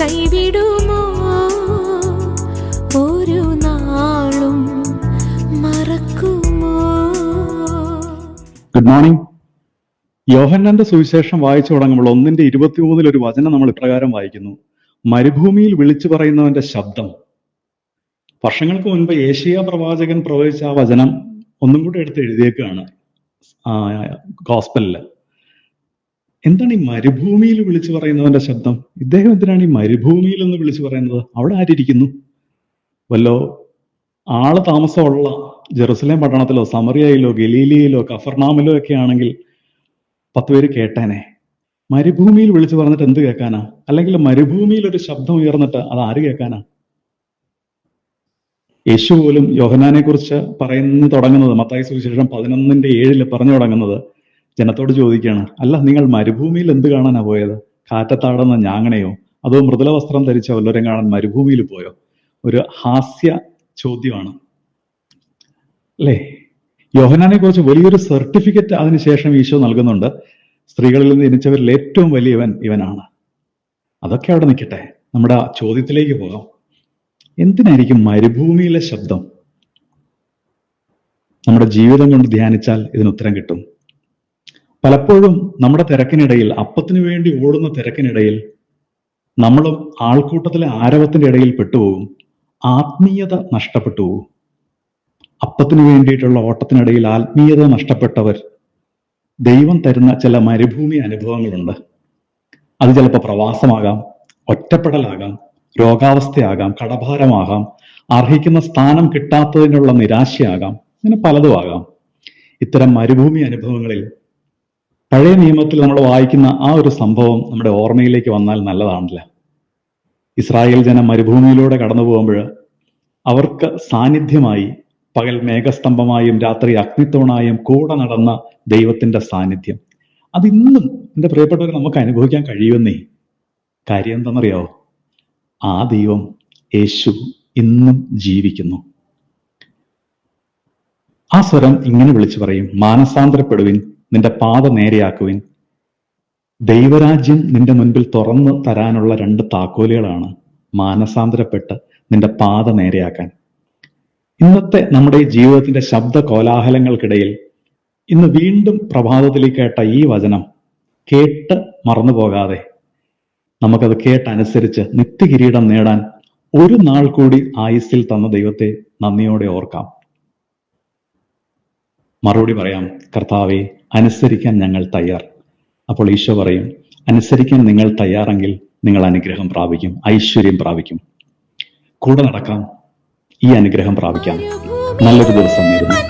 കൈവിടുമോ? ഒരു നാളും മറക്കുമോ? ഗുഡ് മോർണിംഗ് യോഹന്നാന്റെ സുവിശേഷം വായിച്ചു തുടങ്ങുമ്പോൾ ഒന്നിന്റെ ഇരുപത്തിമൂന്നിൽ ഒരു വചനം നമ്മൾ ഇപ്രകാരം വായിക്കുന്നു. മരുഭൂമിയിൽ വിളിച്ചു പറയുന്നവന്റെ ശബ്ദം. വർഷങ്ങൾക്ക് മുൻപ് ഏഷ്യ പ്രവാചകൻ പ്രവചിച്ച ആ വചനം ഒന്നും കൂടെ എടുത്ത് എഴുതിയേക്കാണ്. ഗോസ്പലിൽ എന്താണ് ഈ മരുഭൂമിയിൽ വിളിച്ചു പറയുന്നവന്റെ ശബ്ദം? ഇദ്ദേഹം എന്തിനാണ് ഈ മരുഭൂമിയിൽ എന്ന് വിളിച്ചു പറയുന്നത്? അവിടെ ആരിയിരിക്കുന്നു വല്ലോ ആൾ താമസമുള്ള ജെറുസലേം പട്ടണത്തിലോ സമറിയയിലോ ഗലീലിയയിലോ കഫർനാമിലോ ഒക്കെ ആണെങ്കിൽ പത്ത് പേര് കേട്ടേനെ. മരുഭൂമിയിൽ വിളിച്ചു പറഞ്ഞിട്ട് എന്ത് കേൾക്കാനാ? അല്ലെങ്കിൽ മരുഭൂമിയിൽ ഒരു ശബ്ദം ഉയർന്നിട്ട് അത് ആര് കേൾക്കാനാ? യേശു പോലും യോഹനാനെ കുറിച്ച് പറയുന്നു തുടങ്ങുന്നത് മത്തായി സുവിശേഷം പതിനൊന്നിന്റെ ഏഴിൽ പറഞ്ഞു തുടങ്ങുന്നത് ജനത്തോട് ചോദിക്കുകയാണ് അല്ല നിങ്ങൾ മരുഭൂമിയിൽ എന്ത് കാണാനാ പോയത്? കാറ്റത്താടുന്ന ഞാങ്ങണയോ അതോ മൃദുല വസ്ത്രം ധരിച്ച വല്ലവരും കാണാൻ മരുഭൂമിയിൽ പോയോ? ഒരു ഹാസ്യ ചോദ്യമാണ്. അല്ലേ? യോഹനാനെ കുറിച്ച് വലിയൊരു സർട്ടിഫിക്കറ്റ് അതിനുശേഷം ഈശോ നൽകുന്നുണ്ട്. സ്ത്രീകളിൽ നിന്ന് ജനിച്ചവരിൽ ഏറ്റവും വലിയവൻ ഇവനാണ്. അതൊക്കെ അവിടെ നിൽക്കട്ടെ. നമ്മുടെ ചോദ്യത്തിലേക്ക് പോകാം. എന്തിനായിരിക്കും മരുഭൂമിയിലെ ശബ്ദം? നമ്മുടെ ജീവിതം കൊണ്ട് ധ്യാനിച്ചാൽ ഇതിന് ഉത്തരം കിട്ടും. പലപ്പോഴും നമ്മുടെ തിരക്കിനിടയിൽ അപ്പത്തിനു വേണ്ടി ഓടുന്ന തിരക്കിനിടയിൽ നമ്മളും ആൾക്കൂട്ടത്തിലെ ആരവത്തിന്റെ ഇടയിൽ പെട്ടുപോകും. ആത്മീയത നഷ്ടപ്പെട്ടു പോകും അപ്പത്തിനു വേണ്ടിയിട്ടുള്ള ഓട്ടത്തിനിടയിൽ ആത്മീയത നഷ്ടപ്പെട്ടവർ ദൈവം തരുന്ന ചില മരുഭൂമി അനുഭവങ്ങളുണ്ട്. അത് ചിലപ്പോൾ പ്രവാസമാകാം ഒറ്റപ്പെടലാകാം രോഗാവസ്ഥയാകാം കടഭാരമാകാം അർഹിക്കുന്ന സ്ഥാനം കിട്ടാത്തതിനുള്ള നിരാശയാകാം ഇങ്ങനെ പലതും ആകാം. ഇത്തരം മരുഭൂമി അനുഭവങ്ങളിൽ പഴയ നിയമത്തിൽ നമ്മൾ വായിക്കുന്ന ആ ഒരു സംഭവം നമ്മുടെ ഓർമ്മയിലേക്ക് വന്നാൽ നല്ലതാണല്ലോ. ഇസ്രായേൽ ജനം മരുഭൂമിയിലൂടെ കടന്നു പോകുമ്പോൾ അവർക്ക് സാന്നിധ്യമായി പകൽ മേഘസ്തംഭമായും രാത്രി അഗ്നിത്തോണായും കൂടെ നടന്ന ദൈവത്തിന്റെ സാന്നിധ്യം. അതിന്നും എന്റെ പ്രിയപ്പെട്ടവർ നമുക്ക് അനുഭവിക്കാൻ കഴിയുമെന്നേ. കാര്യം എന്താണെന്നറിയാവോ? ആ ദൈവം യേശു ഇന്നും ജീവിക്കുന്നു. ആ സ്വരം ഇങ്ങനെ വിളിച്ചു പറയും. മാനസാന്തരപ്പെടുവിൻ നിന്റെ പാത നേരെയാക്കുവിൻ. ദൈവരാജ്യം നിന്റെ മുൻപിൽ തുറന്നു തരാനുള്ള രണ്ട് താക്കോലുകളാണ് മാനസാന്തരപ്പെട്ട് നിന്റെ പാത നേരെയാക്കാൻ. ഇന്നത്തെ നമ്മുടെ ജീവിതത്തിന്റെ ശബ്ദ കോലാഹലങ്ങൾക്കിടയിൽ ഇന്ന് വീണ്ടും പ്രഭാതത്തിലേക്ക് കേട്ട ഈ വചനം കേട്ട് മറന്നു പോകാതെ നമുക്കത് കേട്ടനുസരിച്ച് നിത്യകിരീടം നേടാൻ ഒരു നാൾ കൂടി ആയുസ്സിൽ തന്ന ദൈവത്തെ നന്ദിയോടെ ഓർക്കാം. മറുപടി പറയാം കർത്താവെ അനുസരിക്കാൻ ഞങ്ങൾ തയ്യാർ. അപ്പോൾ ഈശോ പറയും അനുസരിക്കാൻ നിങ്ങൾ തയ്യാറെങ്കിൽ നിങ്ങൾ അനുഗ്രഹം പ്രാപിക്കും ഐശ്വര്യം പ്രാപിക്കും. കൂടെ നടക്കാം ഈ അനുഗ്രഹം പ്രാപിക്കാം. നല്ലൊരു ദിവസം നേരുന്നു.